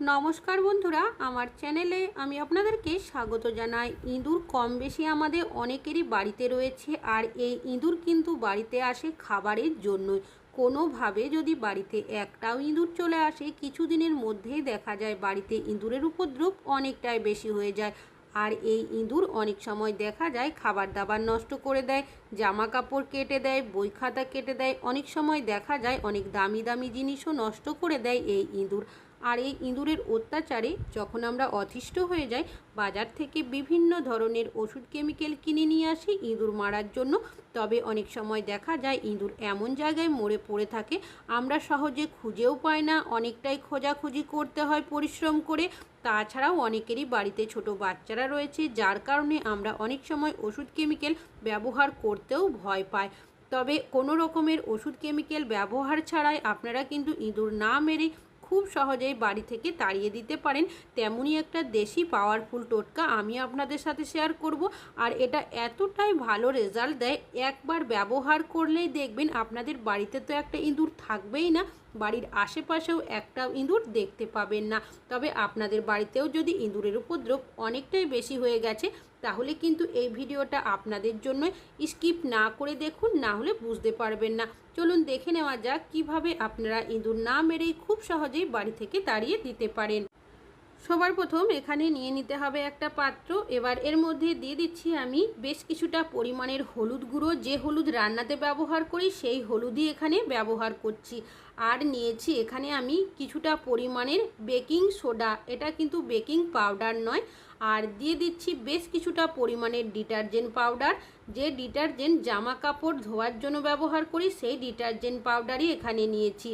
নমস্কার বন্ধুরা, আমার চ্যানেলে আমি আপনাদেরকে স্বাগত জানাই। ইঁদুর কম বেশি আমাদের অনেকেরই বাড়িতে রয়েছে আর এই ইঁদুর কিন্তু বাড়িতে আসে খাবারের জন্যই। কোনোভাবে যদি বাড়িতে একটাও ইঁদুর চলে আসে, কিছুদিনের মধ্যেই দেখা যায় বাড়িতে ইঁদুরের উপদ্রব অনেকটাই বেশি হয়ে যায়। আর এই ইঁদুর অনেক সময় দেখা যায় খাবার দাবার নষ্ট করে দেয় জামা কাপড় কেটে দেয় বই খাতা কেটে দেয়, অনেক সময় দেখা যায় অনেক দামি দামি জিনিসও নষ্ট করে দেয় এই ইঁদুর। আর এই ইঁদুরের অত্যাচারে যখন আমরা অতিষ্ঠ হয়ে যাই, বাজার থেকে বিভিন্ন ধরনের ওষুধ কেমিক্যাল কিনে নিয়ে আসি ইঁদুর মারার জন্য। তবে অনেক সময় দেখা যায় ইঁদুর এমন জায়গায় মরে পড়ে থাকে, আমরা সহজে খুঁজেও পাই না, অনেকটাই খোঁজাখুঁজি করতে হয় পরিশ্রম করে। তাছাড়াও অনেকেরই বাড়িতে ছোট বাচ্চারা রয়েছে, যার কারণে আমরা অনেক সময় ওষুধ কেমিক্যাল ব্যবহার করতেও ভয় পাই। তবে কোনো রকমের ওষুধ কেমিক্যাল ব্যবহার ছাড়াই আপনারা কিন্তু ইঁদুর না মেরে খুব সহজেই বাড়ি থেকে তাড়িয়ে দিতে পারেন। তেমনই একটা দেশি পাওয়ারফুল টোটকা আমি আপনাদের সাথে শেয়ার করব। আর এটা এতটাই ভালো রেজাল্ট দেয়, একবার ব্যবহার করলেই দেখবেন আপনাদের বাড়িতে তো একটা ইঁদুর থাকবেই না। বাড়ির আশেপাশেও একটা ইঁদুর দেখতে পাবেন না। তবে আপনাদের বাড়িতেও যদি ইঁদুরের উপদ্রব অনেকটাই বেশি হয়ে গেছে, তাহলে কিন্তু এই ভিডিওটা আপনাদের জন্য স্কিপ না করে দেখুন, না হলে বুঝতে পারবেন না। চলুন দেখে নেওয়া যাক কীভাবে আপনারা ইঁদুর না মেরেই খুব সহজেই বাড়ি থেকে তাড়িয়ে দিতে পারেন। সবার প্রথম এখানে নিয়ে নিতে হবে একটা পাত্র। এবার এর মধ্যে দিয়ে দিচ্ছি আমি বেশ কিছুটা পরিমাণের হলুদ গুঁড়ো। যে হলুদ রান্নাতে ব্যবহার করি, সেই হলুদই এখানে ব্যবহার করছি। আর নিয়েছি এখানে আমি কিছুটা পরিমাণের বেকিং সোডা। এটা কিন্তু বেকিং পাউডার নয়। আর দিয়ে দিচ্ছি বেশ কিছুটা পরিমাণের ডিটারজেন্ট পাউডার। যে ডিটারজেন্ট জামা কাপড় ধোয়ার জন্য ব্যবহার করি, সেই ডিটারজেন্ট পাউডারই এখানে নিয়েছি।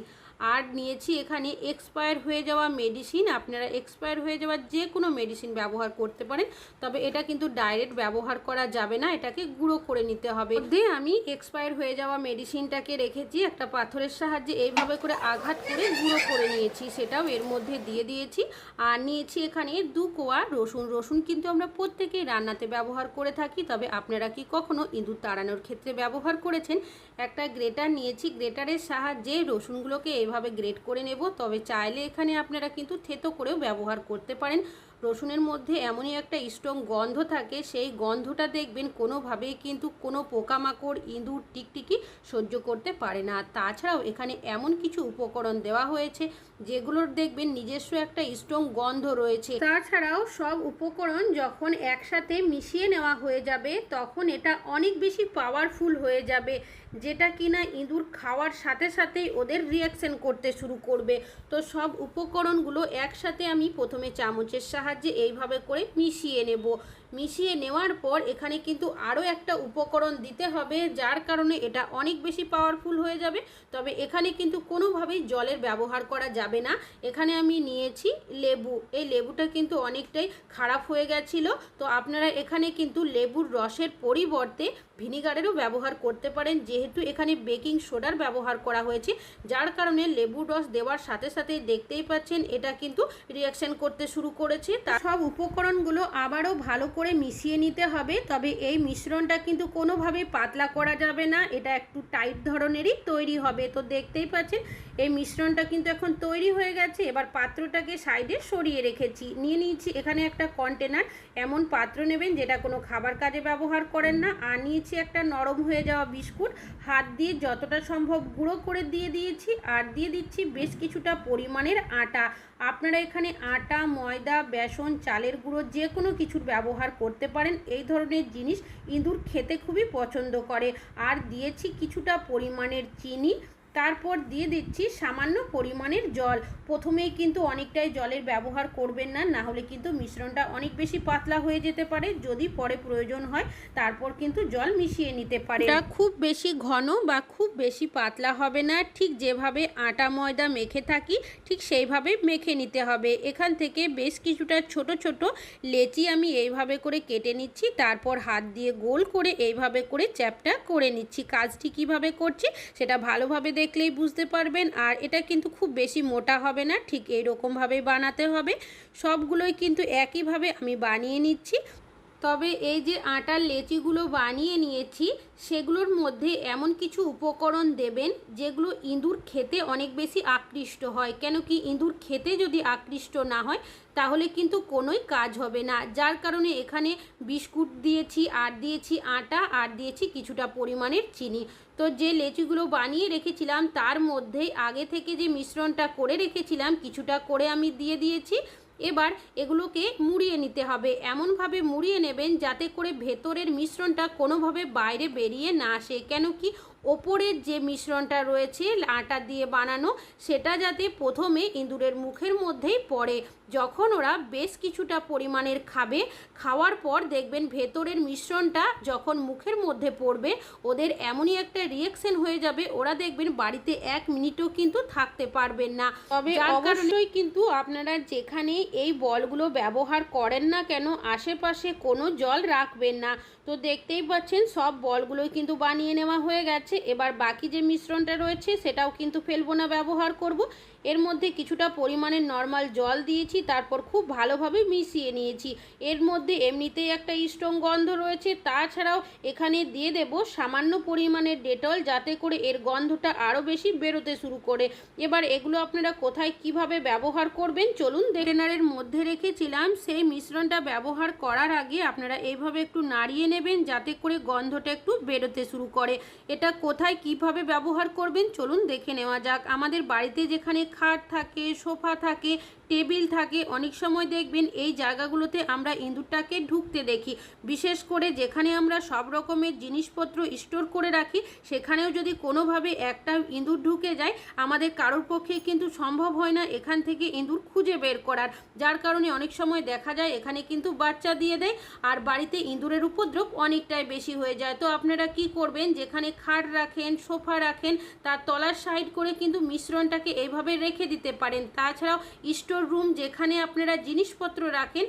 আর নিয়েছি এখানে এক্সপায়ার হয়ে যাওয়া মেডিসিন আপনারা এক্সপায়ার হয়ে যাওয়া যে কোনো মেডিসিন ব্যবহার করতে পারেন, তবে এটা কিন্তু ডাইরেক্ট ব্যবহার করা যাবে না, এটাকে গুঁড়ো করে নিতে হবে। দিয়ে আমি এক্সপায়ার হয়ে যাওয়া মেডিসিনটাকে রেখেছি, একটা পাথরের সাহায্যে এইভাবে করে আঘাত করে গুঁড়ো করে নিয়েছি, সেটাও এর মধ্যে দিয়ে দিয়েছি। আর নিয়েছি এখানে দু কোয়া রসুন। রসুন কিন্তু আমরা প্রত্যেকেই রান্নাতে ব্যবহার করে থাকি, তবে আপনারা কি কখনো ইঁদুর তাড়ানোর ক্ষেত্রে ব্যবহার করেছেন? একটা গ্রেটার নিয়েছি, গ্রেটারের সাহায্যে রসুনগুলোকে এইভাবে গ্রেড করে নেব। তবে চাইলে এখানে আপনারা কিন্তু থেতো করেও ব্যবহার করতে পারেন। রসুনের মধ্যে এমনই একটা স্ট্রং গন্ধ থাকে, সেই গন্ধটা দেখবেন কোনোভাবেই কিন্তু কোনো পোকামাকড়, ইঁদুর টিকটিকি সহ্য করতে পারে না। তাছাড়াও এখানে এমন কিছু উপকরণ দেওয়া হয়েছে, যেগুলোর দেখবেন নিজস্ব একটা স্ট্রং গন্ধ রয়েছে। তাছাড়াও সব উপকরণ যখন একসাথে মিশিয়ে নেওয়া হয়ে যাবে, তখন এটা অনেক বেশি পাওয়ারফুল হয়ে যাবে, যেটা কিনা ইঁদুর খাওয়ার সাথে সাথেই ওদের রিয়াকশন করতে শুরু করবে। তো সব উপকরণগুলো একসাথে আমি প্রথমে চামচের সাহায্যে এইভাবে করে মিশিয়ে নেব। মিশিয়ে নেওয়ার পর এখানে কিন্তু আরও একটা উপকরণ দিতে হবে, যার কারণে এটা অনেক বেশি পাওয়ারফুল হয়ে যাবে। তবে এখানে কিন্তু কোনোভাবেই জলের ব্যবহার করা যাবে না। এখানে আমি নিয়েছি লেবু। এই লেবুটা কিন্তু অনেকটাই খারাপ হয়ে গেছিল। তো আপনারা এখানে কিন্তু লেবুর রসের পরিবর্তে ভিনিগারেরও ব্যবহার করতে পারেন, যেহেতু এখানে বেকিং সোডার ব্যবহার করা হয়েছে। যার কারণে লেবুর রস দেওয়ার সাথে সাথে দেখতেই পাচ্ছেন, এটা কিন্তু রিয়াকশান করতে শুরু করেছে। তা সব উপকরণগুলো আবারও ভালো করে মিশিয়ে নিতে হবে, তবে এই মিশ্রণটা কিন্তু কোনোভাবে পাতলা করা যাবে না। এটা একটু টাইট ধরনেরই তৈরি হবে। তো দেখতেই পাচ্ছেন, এই মিশ্রণটা কিন্তু এখন তৈরি হয়ে গেছে। এবার পাত্রটাকে সাইডে সরিয়ে রেখেছি। নিয়ে নিয়েছি এখানে একটা কন্টেনার। এমন পাত্র নেবেন যেটা কোনো খাবার কাজে ব্যবহার করেন না। আর নিয়েছি একটা নরম হয়ে যাওয়া বিস্কুট। হাত দিয়ে যতটা সম্ভব গুঁড়ো করে দিয়ে দিয়েছি। আর দিয়ে দিচ্ছি বেশ কিছুটা পরিমাণের আটা। আপনারা এখানে আটা, ময়দা, বেসন, চালের গুঁড়ো যে কোনো কিছুর ব্যবহার করতে পারেন। এই ধরনের জিনিস ইঁদুর খেতে খুবই পছন্দ করে। আর দিয়েছি কিছুটা পরিমাণের চিনি। তারপর দিয়ে দিচ্ছি সামান্য পরিমাণের জল। প্রথমেই কিন্তু অনেকটাই জলের ব্যবহার করবেন না না হলে কিন্তু মিশ্রণটা অনেক বেশি পাতলা হয়ে যেতে পারে। যদি পরে প্রয়োজন হয়, তারপর কিন্তু জল মিশিয়ে নিতে পারে এটা খুব বেশি ঘন বা খুব বেশি পাতলা হবে না। ঠিক যেভাবে আটা, ময়দা মেখে থাকি, ঠিক সেইভাবে মেখে নিতে হবে। এখান থেকে বেশ কিছুটা ছোট ছোট লেচি আমি এইভাবে করে কেটে নিচ্ছি। তারপর হাত দিয়ে গোল করে এইভাবে করে চ্যাপটা করে নিচ্ছি। কাজটি কীভাবে করছি, সেটা ভালোভাবে দেখলেই বুঝতে পারবেন আর এটা কিন্তু খুব বেশি মোটা হবে না, ঠিক এইরকমভাবেই বানাতে হবে। সবগুলোই কিন্তু একইভাবে আমি বানিয়ে নিচ্ছি। তবে এই যে আটার লেচিগুলো বানিয়ে নিয়েছি, সেগুলোর মধ্যে এমন কিছু উপকরণ দেবেন যেগুলো ইঁদুর খেতে অনেক বেশি আকৃষ্ট হয়। কেন কি ইঁদুর খেতে যদি আকৃষ্ট না হয়, তাহলে কিন্তু কোনোই কাজ হবে না। যার কারণে এখানে বিস্কুট দিয়েছি, আর দিয়েছি আটা, আর দিয়েছি কিছুটা পরিমাণের চিনি। তো যে লেচিগুলো বানিয়ে রেখেছিলাম, তার মধ্যেই আগে থেকে যে মিশ্রণটা করে রেখেছিলাম, কিছুটা করে আমি দিয়ে দিয়েছি। এবার এগুলোকে মুড়িয়ে নিতে হবে। এমনভাবে মুড়িয়ে নেবেন যাতে করে ভেতরের মিশ্রণটা কোনোভাবে বাইরে বেরিয়ে না আসে। কেন কি ওপরের যে মিশ্রণটা রয়েছে আটা দিয়ে বানানো সেটা যাতে প্রথমে ইঁদুরের মুখের মধ্যেই পড়ে। যখন ওরা বেশ কিছুটা পরিমাণের খাবে খাওয়ার পর দেখবেন ভেতরের মিশ্রণটা যখন মুখের মধ্যে পড়বে ওদের এমনই একটা রিয়েকশন হয়ে যাবে। ওরা দেখবেন বাড়িতে এক মিনিটও কিন্তু থাকতে পারবেন না। তবে অবশ্যই কিন্তু আপনারা যেখানে এই বলগুলো ব্যবহার করেন না কেন আশেপাশে কোনো জল রাখবেন না। তো দেখতেই পাচ্ছেন সব বলগুলোই কিন্তু বানিয়ে নেওয়া হয়ে গেছে। এবার বাকি যে মিশ্রণটা রয়েছে সেটাও কিন্তু ফেলব না ব্যবহার করব। এর মধ্যে কিছুটা পরিমাণে নর্মাল জল দিয়েছি, তারপর খুব ভালোভাবে মিশিয়ে নিয়েছি। এর মধ্যে এমনিতেই একটা স্ট্রং গন্ধ রয়েছে, তাছাড়াও এখানে দিয়ে দেব সামান্য পরিমাণের ডেটল যাতে করে এর গন্ধটা আরও বেশি বেরোতে শুরু করে। এবার এগুলো আপনারা কোথায় কীভাবে ব্যবহার করবেন, চলুন ডেরেনারের মধ্যে রেখেছিলাম, সেই মিশ্রণটা ব্যবহার করার আগে আপনারা এইভাবে একটু নাড়িয়ে নেবেন যাতে করে গন্ধটা একটু বেরোতে শুরু করে। এটা কোথায় কীভাবে ব্যবহার করবেন, চলুন দেখে নেওয়া যাক। আমাদের বাড়িতে যেখানে খাট থাকে, সোফা থাকে, টেবিল থাকে, অনেক সময় দেখবেন এই জায়গাগুলোতে আমরা ইঁদুরটাকে ঢুকতে দেখি। বিশেষ করে যেখানে আমরা সব রকমের জিনিসপত্র স্টোর করে রাখি, সেখানেও যদি কোনোভাবে একটা ইঁদুর ঢুকে যায়, আমাদের কারোর পক্ষে কিন্তু সম্ভব হয় না এখান থেকে ইঁদুর খুঁজে বের করার। যার কারণে অনেক সময় দেখা যায় এখানে কিন্তু বাচ্চা দিয়ে দেয়, আর বাড়িতে ইঁদুরের উপদ্রব অনেকটাই বেশি হয়ে যায়। তো আপনারা কি করবেন? যেখানে খাট রাখেন, সোফা রাখেন, তার তলার সাইড করে কিন্তু মিশ্রণটাকে এইভাবে রেখে দিতে পারেন। তাছাড়াও স্টোর রুম যেখানে আপনারা জিনিসপত্র রাখেন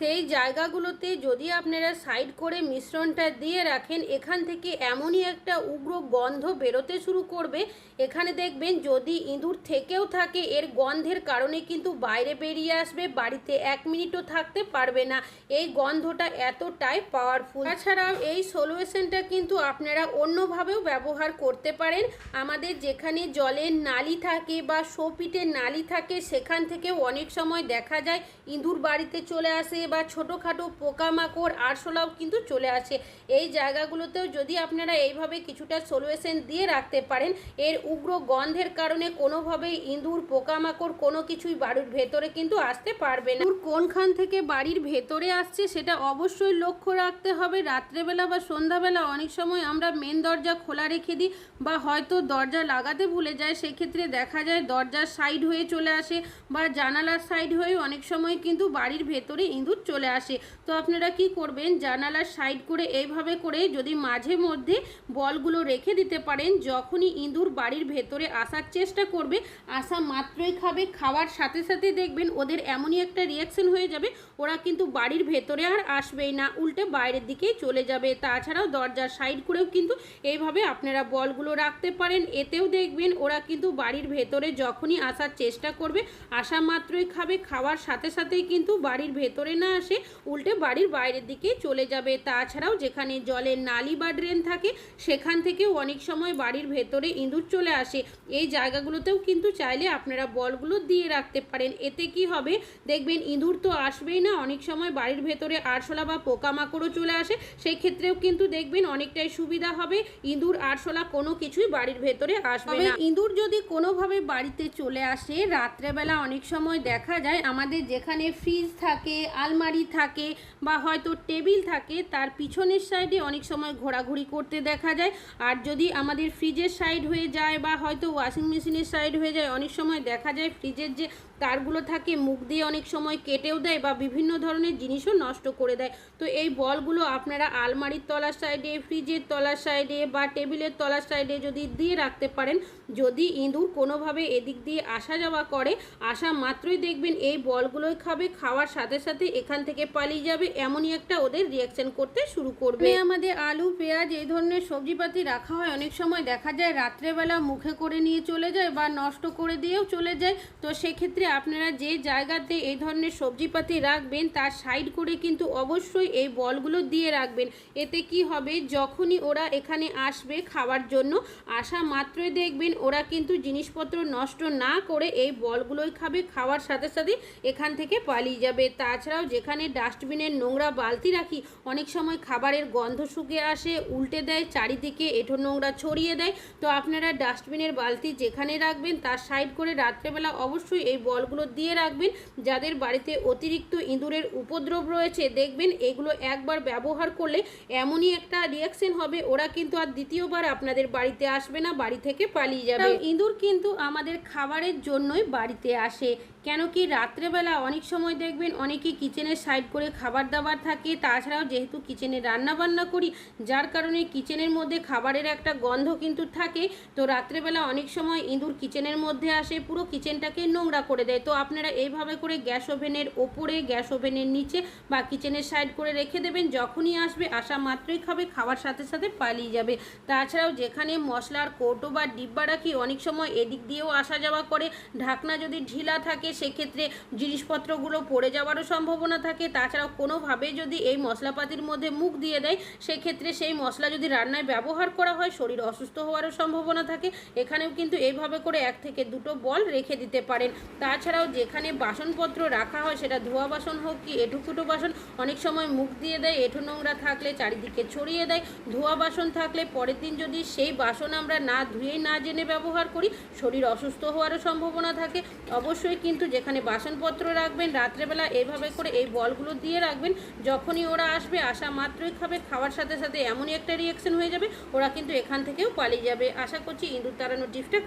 সেই জায়গাগুলোতে যদি আপনারা সাইড করে মিশ্রণটা দিয়ে রাখেন, এখান থেকে এমনই একটা উগ্র গন্ধ বেরোতে শুরু করবে। এখানে দেখবেন যদি ইঁদুর থেকেও থাকে, এর গন্ধের কারণে কিন্তু বাইরে বেরিয়ে আসবে, বাড়িতে এক মিনিটও থাকতে পারবে না। এই গন্ধটা এতটাই পাওয়ারফুল তাছাড়াও এই সলিউশনটা কিন্তু আপনারা অন্যভাবেও ব্যবহার করতে পারেন। আমাদের যেখানে জলের নালি থাকে বা সোপিটের নালি থাকে, সেখান থেকেও অনেক সময় দেখা যায়, ইঁদুর বাড়িতে চলে আসে বা ছোটোখাটো পোকামাকড়, আরশোলাও কিন্তু চলে আসে। এই জায়গাগুলোতেও যদি আপনারা এইভাবে কিছুটা সলিউশন দিয়ে রাখতে পারেন, এর উগ্র গন্ধের কারণে কোনোভাবেই ইঁদুর, পোকামাকড় কোনো কিছুই বাড়ির ভেতরে কিন্তু আসতে পারবে না। কোনখান থেকে বাড়ির ভেতরে আসছে সেটা অবশ্যই লক্ষ্য রাখতে হবে। রাত্রেবেলা বা সন্ধ্যাবেলা অনেক সময় আমরা মেন দরজা খোলা রেখে দিই বা হয়তো দরজা লাগাতে ভুলে যায় সেক্ষেত্রে দেখা যায় দরজার সাইড হয়ে চলে আসে বা জানালার সাইড হয়ে অনেক সময় কিন্তু বাড়ির ভেতরে ইঁদুর চলে আসে। তো আপনারা কি করবেন? জানালার সাইড করে এইভাবে করে যদি মাঝে মধ্যে বলগুলো রেখে দিতে পারেন, যখনই ইঁদুর বাড়ির ভেতরে আসার চেষ্টা করবে, আসা মাত্রই খাবে, খাওয়ার সাথে সাথে দেখবেন ওদের এমনই একটা রিয়াকশন হয়ে যাবে, ওরা কিন্তু বাড়ির ভেতরে আর আসবেই না, উল্টে বাইরের দিকেই চলে যাবে। তাছাড়াও দরজার সাইড করেও কিন্তু এইভাবে আপনারা বলগুলো রাখতে পারেন, এতেও দেখবেন ওরা কিন্তু বাড়ির ভেতরে যখনই আসার চেষ্টা করবে, আসা মাত্রই খাবে, খাওয়ার সাথে সাথেই কিন্তু বাড়ির ভেতরে না আসে উল্টে বাড়ির বাইরের দিকে চলে যাবে। তাছাড়াও যেখানে জলের নালি বা ড্রেন থাকে সেখান থেকেও অনেক সময় বাড়ির ভেতরে ইঁদুর চলে আসে। এই জায়গাগুলোতেও কিন্তু চাইলে আপনারা বলগুলো দিয়ে রাখতে পারেন। এতে কি হবে? দেখবেন ইঁদুর তো আসবেই না। অনেক সময় বাড়ির ভেতরে আরশোলা বা পোকামাকড়ও চলে আসে। সেই ক্ষেত্রেও কিন্তু দেখবেন অনেকটাই সুবিধা হবে। ইঁদুর আরশোলা কোনো কিছুই বাড়ির ভেতরে আসবে না। ইঁদুর যদি কোনোভাবে বাড়িতে চলে আসে রাত্রেবেলা অনেক সময় দেখা যায় আমাদের যেখানে ফ্রিজ থাকে আলমারি থাকে বা হয়তো টেবিল থাকে, তার পিছনের সাইডে অনেক সময় ঘোরাঘুরি করতে দেখা যায়। আর যদি আমাদের ফ্রিজের সাইড হয়ে যায় বা হয়তো ওয়াশিং মেশিনের সাইড হয়ে যায়, অনেক সময় দেখা যায় ফ্রিজের যে তারগুলো থাকে, মুখ দিয়ে অনেক সময় কেটেও দেয় বা বিভিন্ন ধরনের জিনিসও নষ্ট করে দেয়। তো এই বলগুলো আপনারা আলমারির তলার সাইডে, ফ্রিজের তলার সাইডে বা টেবিলের তলার সাইডে যদি দিয়ে রাখতে পারেন, যদি ইঁদুর কোনোভাবে এদিক দিয়ে আসা যাওয়া করে, আসা মাত্রই দেখবেন এই বলগুলোই খাবে, খাওয়ার সাথে সাথে এখান থেকে পালিয়ে যাবে, এমনই একটা ওদের রিয়াকশন করতে শুরু করবে। আমাদের আলু, পেঁয়াজ এই ধরনের সবজিপাতি রাখা হয়, অনেক সময় দেখা যায় রাত্রেবেলা মুখে করে নিয়ে চলে যায় বা নষ্ট করে দিয়েও চলে যায়। তো সেক্ষেত্রে আপনারা যে জায়গাতে এই ধরনের সবজিপাতি রাখবেন, তার সাইড করে কিন্তু অবশ্যই এই বলগুলো দিয়ে রাখবেন। এতে কি হবে? যখনই ওরা এখানে আসবে খাওয়ার জন্য, আসা মাত্রই দেখবেন ওরা কিন্তু জিনিসপত্র নষ্ট না করে এই বলগুলোই খাবে, খাওয়ার সাথে সাথে এখান থেকে পালিয়ে যাবে। তাছাড়াও যেখানে ডাস্টবিনের নোংরা বালতি রাখি, অনেক সময় খাবারের গন্ধ শুকে আসে, উল্টে দেয়, চারিদিকে এঁঠো নোংরা ছড়িয়ে দেয়। তো আপনারা ডাস্টবিনের বালতি যেখানে রাখবেন, তার সাইড করে রাত্রেবেলা অবশ্যই এই বলগুলো দিয়ে রাখবেন। যাদের বাড়িতে অতিরিক্ত ইঁদুরের উপদ্রব রয়েছে, দেখবেন এগুলো একবার ব্যবহার করলে এমনই একটা রিয়াকশন হবে। ওরা কিন্তু আর দ্বিতীয়বার আপনাদের বাড়িতে আসবে না, বাড়ি থেকে পালিয়ে যাবে। ইঁদুর কিন্তু আমাদের খাবারের জন্যই বাড়িতে আসে। কেন কি রাত্রেবেলা অনেক সময় দেখবেন অনেকেই কিচেনের সাইড করে খাবার দাবার থাকে, তাছাড়াও যেহেতু কিচেনে রান্না বান্না করি, যার কারণে কিচেনের মধ্যে খাবারের একটা গন্ধ কিন্তু থাকে। তো রাত্রেবেলা অনেক সময় ইঁদুর কিচেনের মধ্যে আসে, পুরো কিচেনটাকে নোংরা করে দেয়। তো আপনারা এইভাবে করে গ্যাস ওভেনের ওপরে, গ্যাস ওভেনের নিচে বা কিচেনের সাইড করে রেখে দেবেন, যখনই আসবে আসা মাত্রই খাবে, খাওয়ার সাথে সাথে পালিয়ে যাবে। তাছাড়াও যেখানে মশলার কৌটো বা ডিব্বা রাখি, অনেক সময় এদিক দিয়েও আসা যাওয়া করে। ঢাকনা যদি ঢিলা থাকে সেক্ষেত্রে জিনিসপত্রগুলো পড়ে যাওয়ারও সম্ভাবনা থাকে। তাছাড়াও কোনোভাবে যদি এই মশলাপাতির মধ্যে মুখ দিয়ে দেয়, সেক্ষেত্রে সেই মশলা যদি রান্নায় ব্যবহার করা হয়, শরীর অসুস্থ হওয়ারও সম্ভাবনা থাকে। এখানেও কিন্তু এইভাবে করে এক থেকে দুটো বল রেখে দিতে পারেন। তাছাড়াও যেখানে বাসনপত্র রাখা হয়, সেটা ধোয়া বাসন হোক কি এঠুকুটো বাসন, অনেক সময় মুখ দিয়ে দেয়, এঠু নোংরা থাকলে চারিদিকে ছড়িয়ে দেয়। ধোয়া বাসন থাকলে পরের দিন যদি সেই বাসন আমরা না ধুয়েই না জেনে ব্যবহার করি, শরীর অসুস্থ হওয়ারও সম্ভাবনা থাকে। অবশ্যই কিন্তু যেখানে বাসনপত্র রাখবেন, রাত্রেবেলা এইভাবে করে এই বলগুলো দিয়ে রাখবেন, যখনই ওরা আসবে, আসা মাত্রই খাবে, খাওয়ার সাথে সাথে এমনই একটা রিয়াকশন হয়ে যাবে, ওরা কিন্তু এখান থেকেও পালিয়ে যাবে। আশা করছি ইঁদুর তাড়ানোর টিপসটা